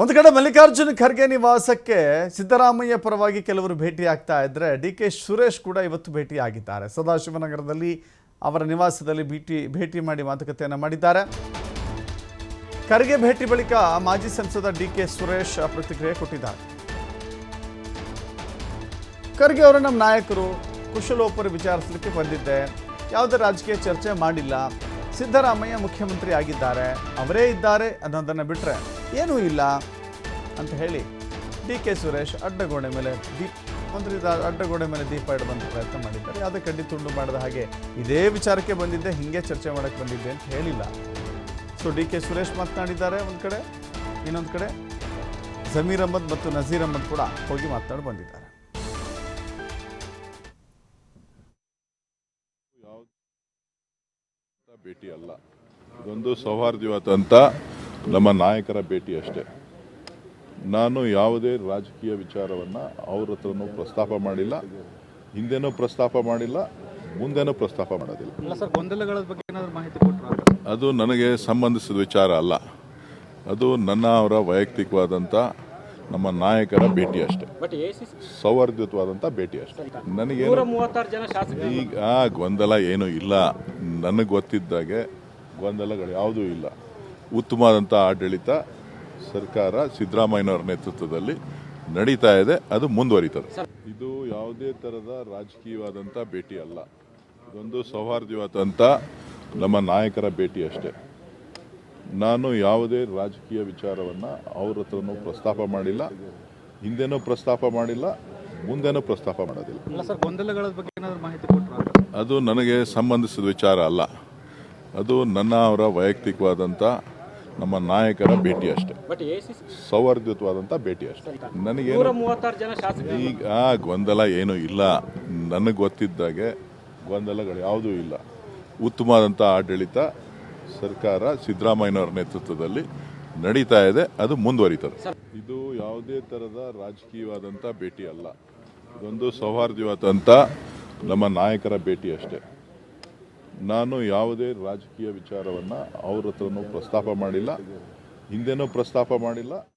ಒಂದು ಕಡೆ ಮಲ್ಲಿಕಾರ್ಜುನ ಖರ್ಗೆ ನಿವಾಸಕ್ಕೆ ಸಿದ್ದರಾಮಯ್ಯ ಪರವಾಗಿ ಕೆಲವರು ಭೇಟಿ ಆಗ್ತಾ ಇದ್ರೆ ಡಿ ಕೆ ಸುರೇಶ್ ಕೂಡ ಇವತ್ತು ಭೇಟಿ ಆಗಿದ್ದಾರೆ ಸದಾಶಿವನಗರದಲ್ಲಿ ಅವರ ನಿವಾಸದಲ್ಲಿ ಭೇಟಿ ಭೇಟಿ ಮಾಡಿ ಮಾತುಕತೆಯನ್ನು ಮಾಡಿದ್ದಾರೆ. ಖರ್ಗೆ ಭೇಟಿ ಬಳಿಕ ಮಾಜಿ ಸಂಸದ ಡಿ ಕೆ ಸುರೇಶ್ ಪ್ರತಿಕ್ರಿಯೆ ಕೊಟ್ಟಿದ್ದಾರೆ. ಖರ್ಗೆ ಅವರು ನಮ್ಮ ನಾಯಕರು, ಕುಶಲೋಪರಿ ವಿಚಾರಿಸಲಿಕ್ಕೆ ಬಂದಿದ್ದೆ. ಯಾವುದೇ ರಾಜಕೀಯ ಚರ್ಚೆ ಮಾಡಿಲ್ಲ. ಸಿದ್ದರಾಮಯ್ಯ ಮುಖ್ಯಮಂತ್ರಿ ಆಗಿದ್ದಾರೆ. ಅವರೇ ಇದ್ದಾರೆ ಅನ್ನೋದನ್ನು ಬಿಟ್ಟರೆ ಏನೂ ಇಲ್ಲ ಅಂತ ಹೇಳಿ ಡಿ ಕೆ ಸುರೇಶ್ ಅಡ್ಡಗೋಡೆ ಮೇಲೆ ದೀಪ ರೀತಿ ಅಡ್ಡಗೋಡೆ ಮೇಲೆ ದೀಪ ಇಡುವಂಥ ಪ್ರಯತ್ನ ಮಾಡಿದ್ದಾರೆ. ಅದು ಕಡ್ಡಿ ತುಂಡು ಮಾಡಿದ ಹಾಗೆ ಇದೇ ವಿಚಾರಕ್ಕೆ ಬಂದಿದ್ದೆ, ಹಿಂಗೆ ಚರ್ಚೆ ಮಾಡೋಕ್ಕೆ ಬಂದಿದ್ದೆ ಅಂತ ಹೇಳಿಲ್ಲ. ಸೊ ಡಿ ಕೆ ಸುರೇಶ್ ಮಾತನಾಡಿದ್ದಾರೆ ಒಂದು ಕಡೆ, ಇನ್ನೊಂದು ಕಡೆ. ಜಮೀರ್ ಅಹಮದ್ ಮತ್ತು ನಜೀರ್ ಅಹಮದ್ ಕೂಡ ಹೋಗಿ ಮಾತನಾಡಿ ಬಂದಿದ್ದಾರೆ. ಭೇಟಿ ಅಲ್ಲ. ಇದೊಂದು ಸೌಹಾರ್ದಯುತ ನಮ್ಮ ನಾಯಕರ ಭೇಟಿ ಅಷ್ಟೇ ನಾನು ಯಾವುದೇ ರಾಜಕೀಯ ವಿಚಾರವನ್ನು ಅವ್ರ ಹತ್ರನೂ ಪ್ರಸ್ತಾಪ ಮಾಡಿಲ್ಲ. ಹಿಂದೆನೂ ಪ್ರಸ್ತಾಪ ಮಾಡಿಲ್ಲ ಮುಂದೆನೂ ಪ್ರಸ್ತಾಪ ಮಾಡೋದಿಲ್ಲ. ಅದು ನನಗೆ ಸಂಬಂಧಿಸಿದ ವಿಚಾರ ಅಲ್ಲ. ಅದು ನನ್ನ ಅವರ ವೈಯಕ್ತಿಕವಾದಂಥ ನಮ್ಮ ನಾಯಕರ ಭೇಟಿ ಅಷ್ಟೇ ಸೌಹಾರ್ದಯುತವಾದಂಥ ಭೇಟಿ ಅಷ್ಟೇ ನನಗೆ ಈಗ ಗೊಂದಲ ಏನೂ ಇಲ್ಲ. ನನಗೆ ಗೊತ್ತಿದ್ದಾಗೆ ಗೊಂದಲಗಳು ಯಾವುದೂ ಇಲ್ಲ. ಉತ್ತಮವಾದಂಥ ಆಡಳಿತ ಸರ್ಕಾರ ಸಿದ್ದರಾಮಯ್ಯನವರ ನೇತೃತ್ವದಲ್ಲಿ ನಡೀತಾ ಇದೆ ಅದು ಮುಂದುವರಿತದೆ. ಇದು ಯಾವುದೇ ಥರದ ರಾಜಕೀಯವಾದಂಥ ಭೇಟಿ ಅಲ್ಲ. ಇದೊಂದು ಸೌಹಾರ್ದವಾದಂಥ ನಮ್ಮ ನಾಯಕರ ಭೇಟಿ ಅಷ್ಟೇ. ನಾನು ಯಾವುದೇ ರಾಜಕೀಯ ವಿಚಾರವನ್ನು ಅವ್ರ ಹತ್ರನೂ ಪ್ರಸ್ತಾಪ ಮಾಡಿಲ್ಲ ಹಿಂದೆನೂ ಪ್ರಸ್ತಾಪ ಮಾಡಿಲ್ಲ ಮುಂದೆನೂ ಪ್ರಸ್ತಾಪ ಮಾಡೋದಿಲ್ಲ. ಗೊಂದಲಗಳ ಬಗ್ಗೆ ಮಾಹಿತಿ ಅದು ನನಗೆ ಸಂಬಂಧಿಸಿದ ವಿಚಾರ ಅಲ್ಲ. ಅದು ನನ್ನ ಅವರ ವೈಯಕ್ತಿಕವಾದಂಥ ನಮ್ಮ ನಾಯಕರ ಭೇಟಿ ಅಷ್ಟೇ. ಸೌಹಾರ್ದಯುತವಾದಂಥ ಭೇಟಿ ಅಷ್ಟೇ. ನನಗೆ ನನಗೇನು ಈಗ ಗೊಂದಲ ಏನೂ ಇಲ್ಲ. ನನಗೆ ಗೊತ್ತಿದ್ದಾಗೆ ಗೊಂದಲಗಳು ಯಾವುದೂ ಇಲ್ಲ. ಉತ್ತಮವಾದಂಥ ಆಡಳಿತ ಸರ್ಕಾರ ಸಿದ್ದರಾಮಯ್ಯನವರ ನೇತೃತ್ವದಲ್ಲಿ ನಡೀತಾ ಇದೆ. ಅದು ಮುಂದುವರಿತದೆ. ಇದು ಯಾವುದೇ ಥರದ ರಾಜಕೀಯವಾದಂಥ ಭೇಟಿ ಅಲ್ಲ. ಇದೊಂದು ಸೌಹಾರ್ದಯುತ ನಮ್ಮ ನಾಯಕರ ಭೇಟಿ ಅಷ್ಟೇ. ನಾನು ಯಾವುದೇ ರಾಜಕೀಯ ವಿಚಾರವನ್ನು ಅವ್ರ ಹತ್ರನೂ ಪ್ರಸ್ತಾಪ ಮಾಡಿಲ್ಲ ಹಿಂದೆನೂ ಪ್ರಸ್ತಾಪ ಮಾಡಿಲ್ಲ.